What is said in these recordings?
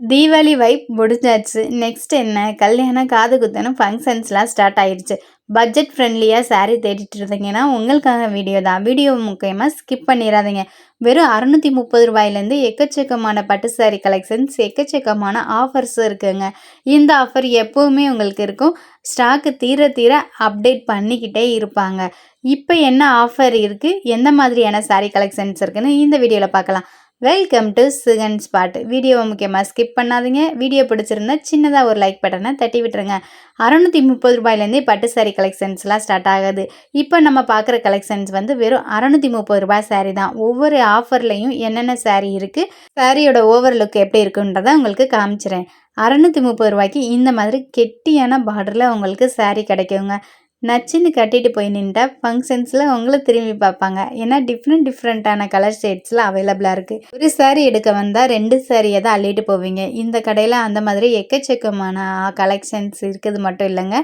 Deepavali vibe முடிஞ்சாச்சு. Next என்ன? கல்யாணம் காது குத்தணும் ஃபங்க்ஷன்ஸ்லாம் ஸ்டார்ட் ஆயிடுச்சு. பட்ஜெட் ஃப்ரெண்ட்லியாக saree தேடிட்டு இருந்தீங்கன்னா உங்களுக்காக வீடியோ தான். வீடியோ முக்கியமாக ஸ்கிப் பண்ணிடாதீங்க வெறும் அறநூற்றி முப்பது ரூபாயிலேருந்து எக்கச்சக்கமான பட்டு saree கலெக்ஷன்ஸ் எக்கச்சக்கமான ஆஃபர்ஸ் இருக்குங்க. இந்த ஆஃபர் எப்போவுமே உங்களுக்கு இருக்கும். ஸ்டாக்கு தீர தீர அப்டேட் பண்ணிக்கிட்டே இருப்பாங்க. இப்போ என்ன ஆஃபர் இருக்குது எந்த மாதிரியான saree கலெக்ஷன்ஸ் இருக்குன்னு இந்த வீடியோவில் பார்க்கலாம். வெல்கம் டு சிகன் ஸ்பாட் வீடியோவை முக்கியமாக ஸ்கிப் பண்ணாதீங்க. வீடியோ பிடிச்சிருந்தா சின்னதாக ஒரு லைக் பட்டனை தட்டி விட்டுருங்க. அறநூற்றி முப்பது ரூபாயிலேருந்தே பட்டு சாரீ கலெக்ஷன்ஸ்லாம் ஸ்டார்ட் ஆகுது. இப்போ நம்ம பார்க்குற கலெக்ஷன்ஸ் வந்து வெறும் அறநூற்றி முப்பது ரூபாய் சாரீ தான். ஒவ்வொரு ஆஃபர்லேயும் என்னென்ன சாரீ இருக்குது சாரியோட ஓவர் லுக் எப்படி இருக்குன்றதை உங்களுக்கு காமிச்சிறேன். அறநூற்றி முப்பது ரூபாய்க்கு இந்த மாதிரி கெட்டியான பார்டரில் உங்களுக்கு சாரீ கிடைக்குங்க. நச்சுன்னு கட்டிட்டு போய் நின்ட்டா ஃபங்க்ஷன்ஸில் உங்களை திரும்பி பார்ப்பாங்க. ஏன்னா டிஃப்ரெண்ட் டிஃப்ரெண்ட்டான கலர் ஷேட்ஸில் அவைலபிளாக இருக்குது ஒரு saree எடுக்க வந்தால் ரெண்டு சாரியை தான் அள்ளிட்டு போவீங்க. இந்த கடையில் அந்த மாதிரி எக்கச்சக்கமான கலெக்ஷன்ஸ் இருக்குது மட்டும் இல்லைங்க.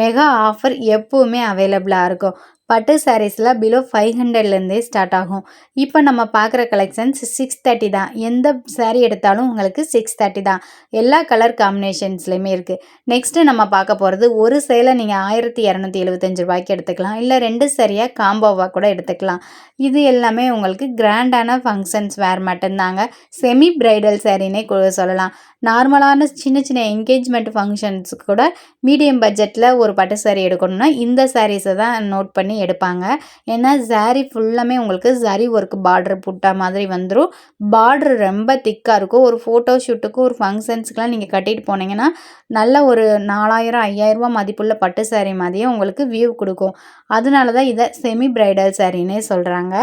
மெகா ஆஃபர் எப்போவுமே அவைலபிளாக இருக்கும். பட்டு சாரீஸில் பிலோ ஃபைவ் ஹண்ட்ரட்லேருந்தே ஸ்டார்ட் ஆகும். இப்போ நம்ம பார்க்குற கலெக்ஷன்ஸ் சிக்ஸ் தேர்ட்டி தான். எந்த சாரீ எடுத்தாலும் உங்களுக்கு சிக்ஸ் தேர்ட்டி தான். எல்லா கலர் காம்பினேஷன்ஸ்லையுமே இருக்குது நெக்ஸ்ட்டு நம்ம பார்க்க போகிறது ஒரு சேலை நீங்கள் ஆயிரத்தி இரநூத்தி எழுபத்தஞ்சு ரூபாய்க்கு எடுத்துக்கலாம். இல்லை ரெண்டு சரியாக காம்போவாக கூட எடுத்துக்கலாம். இது எல்லாமே உங்களுக்கு கிராண்டான ஃபங்க்ஷன்ஸ் வேறு மட்டும்தாங்க. செமி பிரைடல் சாரீனே சொல்லலாம். நார்மலான சின்ன சின்ன என்கேஜ்மெண்ட் ஃபங்க்ஷன்ஸுக்கு கூட மீடியம் பட்ஜெட்டில் ஒரு பட்டு சாரீ எடுக்கணும்னா இந்த சாரீஸை தான் நோட் பண்ணி எடுப்பாங்க. ஏன்னா saree ஃபுல்லாமே உங்களுக்கு சரி ஒர்க் பார்டர் புட்டா மாதிரி வந்துடும் பார்டர் ரொம்ப திக்காக இருக்கும். ஒரு ஃபோட்டோ ஷூட்டுக்கு ஒரு ஃபங்க்ஷன்ஸுக்குலாம் நீங்கள் கட்டிட்டு போனீங்கன்னா நல்ல ஒரு நாலாயிரம் ஐயாயிரரூபா மதிப்புள்ள பட்டு சாரீ மாதிரியே உங்களுக்கு வியூ கொடுக்கும். அதனால தான் இதை செமி பிரைடல் சாரின்னே சொல்கிறாங்க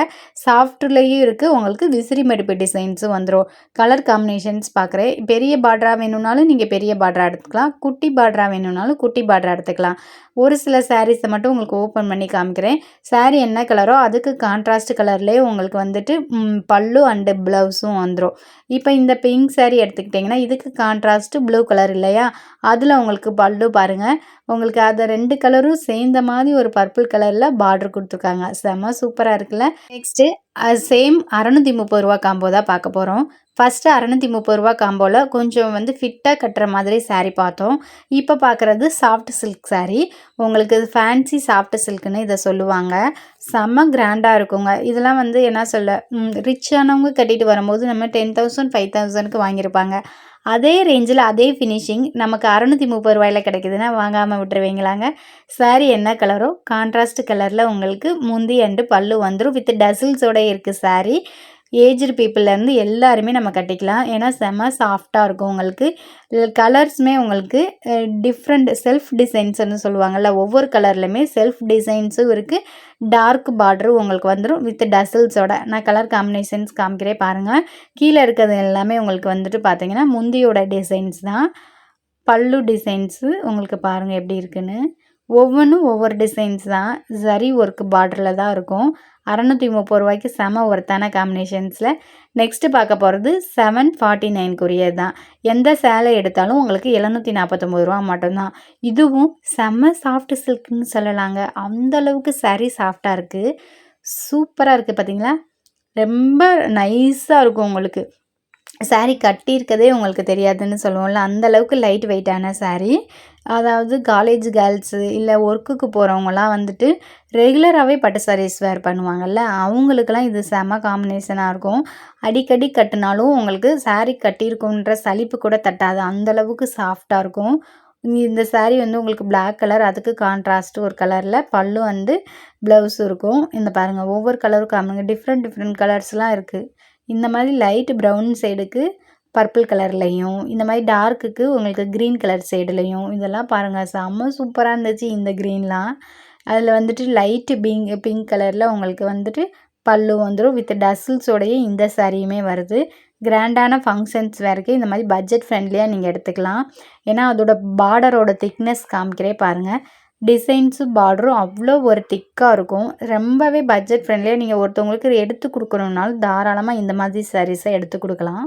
சாஃப்ட்லேயும் இருக்குது உங்களுக்கு விசிறி மடிப்பு டிசைன்ஸும் வந்துடும் கலர் காம்பினேஷன்ஸ் பார்க்குறேன் பெரிய பார்டரா வேணும்னாலும் நீங்கள் பெரிய பார்டரா எடுத்துக்கலாம். குட்டி பார்டரா வேணும்னாலும் குட்டி பார்டரா எடுத்துக்கலாம். ஒரு சில சாரீஸை மட்டும் உங்களுக்கு ஓப்பன் பண்ணி காமிக்கிறேன். Saree என்ன கலரோ அதுக்கு கான்ட்ராஸ்ட் கலர்லேயே உங்களுக்கு வந்துட்டு பல்லு அண்டு ப்ளவுஸும் வந்துடும் இப்போ இந்த பிங்க் சாரீ எடுத்துக்கிட்டிங்கன்னா இதுக்கு கான்ட்ராஸ்ட்டு ப்ளூ கலர் இல்லையா? அதில் உங்களுக்கு பல்லு பாருங்கள் உங்களுக்கு அதை ரெண்டு கலரும் சேர்ந்த மாதிரி ஒரு பர்பிள் கலரில் பார்டர் கொடுத்துருக்காங்க. செம்ம சூப்பராக இருக்குல்ல? நெக்ஸ்ட்டு சேம் அறநூற்றி முப்பது ரூபா காம்போ தான் பார்க்க போகிறோம் ஃபஸ்ட்டு அறநூற்றி முப்பது ரூபா காம்போவில் கொஞ்சம் வந்து ஃபிட்டாக கட்டுற மாதிரி saree பார்த்தோம். இப்போ பார்க்குறது சாஃப்ட் சில்க் சாரீ உங்களுக்கு ஃபேன்சி சாஃப்ட் சில்க்னு இதை சொல்லுவாங்க. செம்ம கிராண்டாக இருக்குங்க. இதெல்லாம் வந்து என்ன சொல்ல ரிச்சானவங்க கட்டிட்டு வரும்போது நம்ம டென் தௌசண்ட் ஃபைவ் தௌசண்ட்க்கு வாங்கியிருப்பாங்க. அதே ரேஞ்சில் அதே ஃபினிஷிங் நமக்கு அறநூற்றி முப்பது ரூபாயில் கிடைக்குதுன்னா வாங்காமல் விட்டுருவீங்களாங்க. saree என்ன கலரோ கான்ட்ராஸ்ட் கலரில் உங்களுக்கு முந்தி அண்டு பல்லு வந்துடும் வித் டசில்ஸோட இருக்குது saree. ஏஜ்டு பீப்புளேருந்து எல்லாருமே நம்ம கட்டிக்கலாம். ஏன்னா செம்ம சாஃப்டாக இருக்கும் உங்களுக்கு. கலர்ஸுமே உங்களுக்கு டிஃப்ரெண்ட் செல்ஃப் டிசைன்ஸ்னு சொல்லுவாங்கள்ல ஒவ்வொரு கலர்லையுமே செல்ஃப் டிசைன்ஸும் இருக்குது டார்க் பார்டரும் உங்களுக்கு வந்துடும் வித் டசில்ஸோட நான் கலர் காம்பினேஷன்ஸ் காமிக்கிறேன் பாருங்கள் கீழே இருக்கிறது எல்லாமே உங்களுக்கு வந்துட்டு பார்த்தீங்கன்னா முந்தியோட டிசைன்ஸ் தான். பல்லு டிசைன்ஸு உங்களுக்கு பாருங்கள் எப்படி இருக்குன்னு. ஒவ்வொன்றும் ஒவ்வொரு டிசைன்ஸ் தான். சரி ஒர்க் பார்டரில் தான் இருக்கும். அறநூற்றி முப்பது ரூபாய்க்கு செம ஒர்த்தான காம்பினேஷன்ஸில் நெக்ஸ்ட்டு பார்க்க போகிறது செவன் ஃபார்ட்டி நைன்குரியது தான். எந்த சேலை எடுத்தாலும் உங்களுக்கு எழுநூற்றி நாற்பத்தொம்பது ரூபா மட்டும்தான் இதுவும் செம சாஃப்ட் சில்க்னு சொல்லலாங்க. அந்த அளவுக்கு சாஃப்டாக இருக்குது சூப்பராக இருக்குது பார்த்தீங்களா ரொம்ப நைஸாக இருக்கும் உங்களுக்கு. சாரீ கட்டியிருக்கதே உங்களுக்கு தெரியாதுன்னு சொல்லுவோம்ல அந்த அளவுக்கு லைட் வெயிட்டான சாரீ அதாவது காலேஜ் கேர்ள்ஸு இல்லை ஒர்க்குக்கு போகிறவங்களாம் வந்துட்டு ரெகுலராகவே பட்டு சாரீஸ் வேர் பண்ணுவாங்கள்ல அவங்களுக்கெல்லாம் இது செம காம்பினேஷனாக இருக்கும். அடிக்கடி கட்டினாலும் உங்களுக்கு சாரீ கட்டியிருக்குன்ற சலிப்பு கூட தட்டாது அந்தளவுக்கு சாஃப்டாக இருக்கும். இந்த சாரீ வந்து உங்களுக்கு பிளாக் கலர் அதுக்கு கான்ட்ராஸ்ட் ஒரு கலரில் பல்லு வந்து ப்ளவுஸ் இருக்கும். இந்த பாருங்கள் ஒவ்வொரு கலருக்கும் காமிங்க டிஃப்ரெண்ட் டிஃப்ரெண்ட் கலர்ஸ்லாம் இருக்குது இந்த மாதிரி லைட் ப்ரௌன் சைடுக்கு பர்பிள் கலர்லையும் இந்த மாதிரி டார்க்குக்கு உங்களுக்கு க்ரீன் கலர் சைடுலையும் இதெல்லாம் பாருங்கள் செம்ம சூப்பராக இருந்துச்சு இந்த க்ரீன்லாம் அதில் வந்துட்டு லைட்டு பிங்க் பிங்க் கலரில் உங்களுக்கு வந்துட்டு பல்லு வந்துடும் வித் டசில்ஸோடைய இந்த சாரியுமே வருது. கிராண்டான ஃபங்க்ஷன்ஸ் வேறுக்கு இந்த மாதிரி பட்ஜெட் ஃப்ரெண்ட்லியாக நீங்கள் எடுத்துக்கலாம். ஏன்னா அதோட பார்டரோட திக்னஸ் காமிக்கிறே பாருங்கள் டிசைன்ஸும் பார்டரும் அவ்வளோ ஒரு திக்காக இருக்கும். ரொம்பவே பட்ஜெட் ஃப்ரெண்ட்லியாக நீங்கள் ஒருத்தவங்களுக்கு எடுத்து கொடுக்கணுன்னாலும் தாராளமாக இந்த மாதிரி சாரீஸை எடுத்து கொடுக்கலாம்.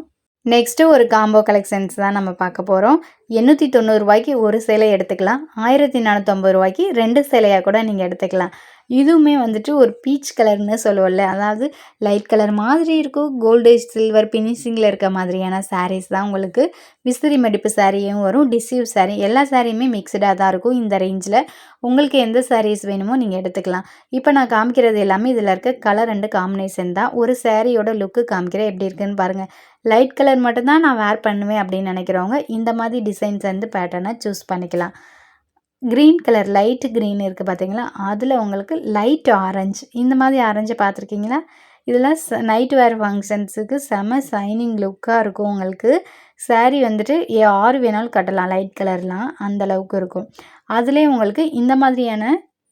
நெக்ஸ்ட்டு ஒரு காம்போ கலெக்ஷன்ஸ் தான் நம்ம பார்க்க போகிறோம் எண்ணூற்றி தொண்ணூறுரூவாய்க்கு ஒரு சேலை எடுத்துக்கலாம். ஆயிரத்தி நானூற்றம்பது ரூபாய்க்கு ரெண்டு சேலையாக கூட நீங்கள் எடுத்துக்கலாம். இதுவுமே வந்துட்டு ஒரு பீச் கலர்னு சொல்லுவோம்ல. அதாவது லைட் கலர் மாதிரி இருக்கும். கோல்டு சில்வர் பினிஷிங்கில் இருக்க மாதிரியான சாரீஸ் தான் உங்களுக்கு. விசிறி மடிப்பு சாரியும் வரும். டிசீவ் சாரீ எல்லா சாரியுமே மிக்சடாக தான் இருக்கும் இந்த ரேஞ்சில் உங்களுக்கு எந்த சாரீஸ் வேணுமோ நீங்கள் எடுத்துக்கலாம். இப்போ நான் காமிக்கிறது எல்லாமே இதில் இருக்க கலர் அண்டு காம்பினேஷன் தான். ஒரு சாரியோட லுக்கு காமிக்கிறேன். எப்படி இருக்குன்னு பாருங்கள் லைட் கலர் மட்டும்தான் நான் வேர் பண்ணுவேன் அப்படின்னு நினைக்கிறவங்க இந்த மாதிரி டிசைன்ஸ் வந்து பேட்டர்னை சூஸ் பண்ணிக்கலாம். க்ரீன் கலர் லைட் க்ரீன் இருக்குது பார்த்தீங்களா அதில் உங்களுக்கு லைட் ஆரஞ்சு இந்த மாதிரி ஆரஞ்சு பார்த்துருக்கீங்களா இதெல்லாம் ச நைட் வேர் ஃபங்க்ஷன்ஸுக்கு செம ஷைனிங் லுக்காக இருக்கும் உங்களுக்கு. சாரீ வந்துட்டு யார் வேணாலும் கட்டலாம் லைட் கலர்லாம் அந்தளவுக்கு இருக்கும். அதுலேயே உங்களுக்கு இந்த மாதிரியான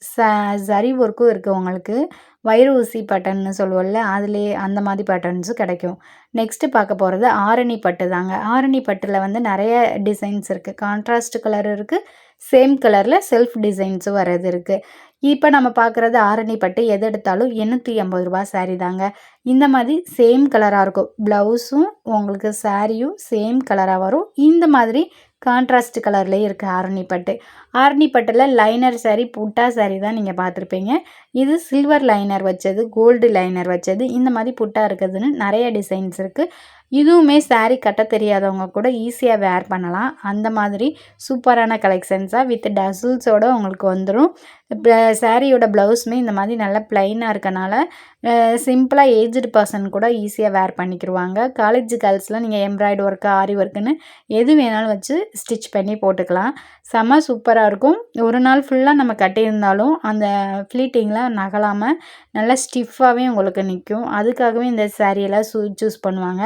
ச சரி ஒர்க்கும் இருக்குது உங்களுக்கு. வயிறு ஊசி பட்டன்னு சொல்லுவோம்ல அதுலேயே அந்த மாதிரி பட்டன்ஸும் கிடைக்கும். நெக்ஸ்ட்டு பார்க்க போகிறது ஆரணி பட்டு தாங்க. ஆரணி பட்டில் வந்து நிறைய டிசைன்ஸ் இருக்குது கான்ட்ராஸ்ட் கலர் இருக்குது சேம் கலரில் செல்ஃப் டிசைன்ஸும் வர்றது இருக்குது இப்போ நம்ம பார்க்குறது ஆரணி பட்டு எது எடுத்தாலும் எண்ணூற்றி ஐம்பது ரூபா சாரீ தாங்க. இந்த மாதிரி சேம் கலராக இருக்கும். ப்ளவுஸும் உங்களுக்கு சாரியும் சேம் கலராக வரும். இந்த மாதிரி கான்ட்ராஸ்ட் கலர்லேயே இருக்குது ஆரணி பட்டு. ஆரணி பட்டில் லைனர் சாரி புட்டா சாரி தான் நீங்கள் பார்த்துருப்பீங்க. இது சில்வர் லைனர் வச்சது கோல்டு லைனர் வச்சது இந்த மாதிரி புட்டா இருக்குதுன்னு நிறைய டிசைன்ஸ் இருக்குது இதுவுமே சாரீ கட்ட தெரியாதவங்க கூட ஈஸியாக வேர் பண்ணலாம். அந்த மாதிரி சூப்பரான கலெக்ஷன்ஸாக வித் டசில்ஸோட உங்களுக்கு வந்துடும் சாரியோட ப்ளவுஸுமே இந்த மாதிரி நல்லா ப்ளைனாக இருக்கனால சிம்பிளாக ஏஜ்டு பர்சன் கூட ஈஸியாக வேர் பண்ணிக்கிடுவாங்க காலேஜ் கேர்ள்ஸ்லாம் நீங்கள் எம்ப்ராய்டு ஒர்க்கு ஆரி ஒர்க்குன்னு எது வேணாலும் வச்சு ஸ்டிச் பண்ணி போட்டுக்கலாம். செம்ம சூப்பராக இருக்கும். ஒரு நாள் ஃபுல்லாக நம்ம கட்டியிருந்தாலும் அந்த ஃப்ளீட்டிங்கில் நகலாமல் நல்லா ஸ்டிஃபாகவே உங்களுக்கு நிற்கும் அதுக்காகவே இந்த சாரியெல்லாம் சூ சூஸ் பண்ணுவாங்க.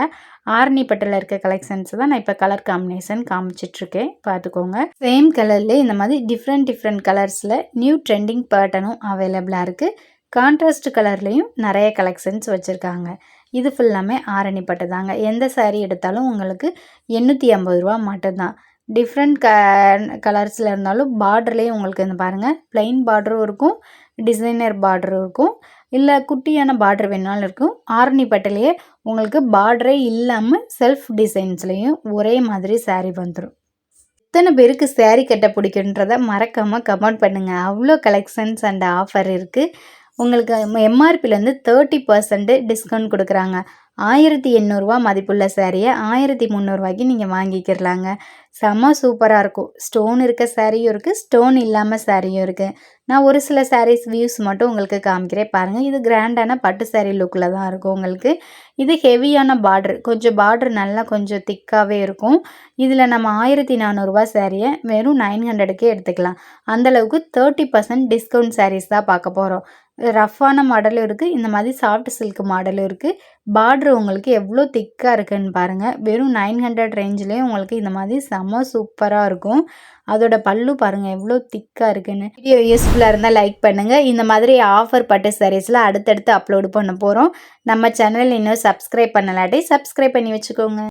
ஆரணி பட்டில் இருக்க கலெக்ஷன்ஸ் தான் நான் இப்போ கலர் காம்பினேஷன் காமிச்சிட்ருக்கேன். பார்த்துக்கோங்க. சேம் கலர்லேயே இந்த மாதிரி டிஃப்ரெண்ட் டிஃப்ரெண்ட் கலர்ஸில் நியூ ட்ரெண்டிங் பேட்டர்னும் அவைலபிளாக இருக்குது கான்ட்ராஸ்ட் கலர்லேயும் நிறைய கலெக்ஷன்ஸ் வச்சுருக்காங்க. இது ஃபுல்லாமே ஆரணி பட்டு தாங்க. எந்த சாரீ எடுத்தாலும் உங்களுக்கு எண்ணூற்றி ஐம்பது ரூபா மட்டும்தான். டிஃப்ரெண்ட் க கலர்ஸில் இருந்தாலும் பார்டர்லேயும் உங்களுக்கு இந்த பாருங்கள் ப்ளைன் பார்டரும் இருக்கும். டிசைனர் பார்டர் இருக்கும். இல்லை குட்டியான பார்டர் வேணாலும் இருக்கும். ஆரணி பட்டிலேயே உங்களுக்கு பார்டரே இல்லாமல் செல்ஃப் டிசைன்ஸ்லேயும் ஒரே மாதிரி சாரீ வந்துடும் எத்தனை பேருக்கு சேரீ கட்ட பிடிக்குன்றத மறக்காமல் கமெண்ட் பண்ணுங்கள் அவ்வளோ கலெக்ஷன்ஸ் அண்ட் ஆஃபர் இருக்குது உங்களுக்கு எம்ஆர்பிலேருந்து தேர்ட்டி பர்சன்ட் டிஸ்கவுண்ட் கொடுக்குறாங்க. ஆயிரத்தி எண்ணூறுரூவா மதிப்புள்ள சேரீயை ஆயிரத்தி முந்நூறுரூவாய்க்கு நீங்கள் வாங்கிக்கிறலாங்க. செம்ம சூப்பராக இருக்கும். ஸ்டோன் இருக்க சேரீயும் இருக்குது ஸ்டோன் இல்லாமல் சேரீயும் இருக்குது நான் ஒரு சில சாரீஸ் வியூஸ் மட்டும் உங்களுக்கு காமிக்கிறேன். பாருங்கள் இது கிராண்டான பட்டு சாரீ லுக்கில் தான் இருக்கும் உங்களுக்கு. இது ஹெவியான பார்ட்ரு கொஞ்சம் பார்ட்ரு நல்லா கொஞ்சம் திக்காகவே இருக்கும். இதில் நம்ம ஆயிரத்தி நானூறுரூவா சாரியை வெறும் நைன் ஹண்ட்ரடுக்கே எடுத்துக்கலாம். அந்தளவுக்கு தேர்ட்டி பர்சன்ட் டிஸ்கவுண்ட் சாரீஸ் தான் பார்க்க போகிறோம் ரஃப்பான மாடலும் இருக்குது இந்த மாதிரி சாஃப்ட் சில்க் மாடலும் இருக்குது பார்ட்ரு உங்களுக்கு எவ்வளோ திக்காக இருக்குதுன்னு பாருங்கள் வெறும் நைன் ஹண்ட்ரட் ரேஞ்சிலே உங்களுக்கு இந்த மாதிரி செம்ம சூப்பராக இருக்கும். அதோட பல்லு பாருங்கள் எவ்வளோ திக்காக இருக்குன்னு. வீடியோ யூஸ்ஃபுல்லாக இருந்தால் லைக் பண்ணுங்கள் இந்த மாதிரி ஆஃபர் பட்டு சாரீஸில் அடுத்தடுத்து அப்லோடு பண்ண போகிறோம் நம்ம சேனல் இன்னும் சப்ஸ்கிரைப் பண்ணலாட்டி சப்ஸ்கிரைப் பண்ணி வச்சுக்கோங்க.